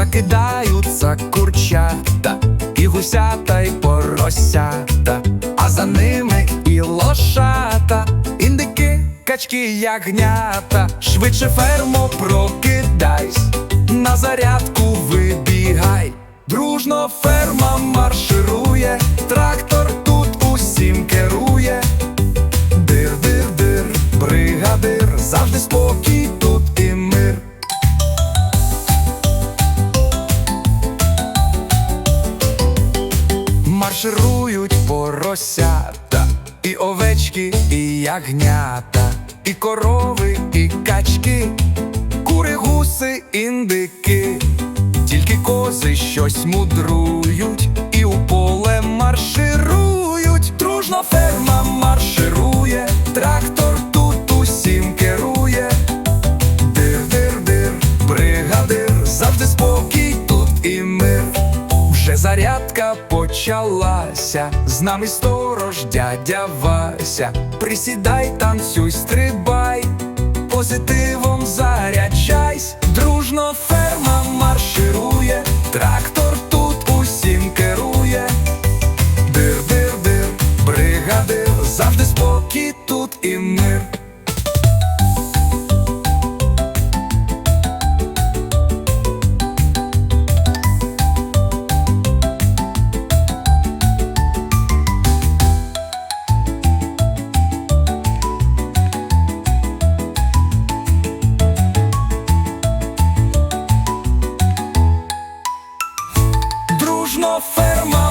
прокидаються курчата, і гусята, і поросята, а за ними і лошата, індики, качки, ягнята, швидше фермо прокидайсь, на зарядку вибігай, дружно ферма Марширують поросята, і овечки, і ягнята, і корови, і качки, кури, гуси, індики, тільки кози щось мудрують, Вже зарядка почалася, з нами сторож дядя Вася. Присідай, танцюй, стрибай, позитивом заряджайсь, дружно ферма марширує, трактор тут усім керує. Дир, дир, дир, бригадир, завжди спокій тут і мир. fermare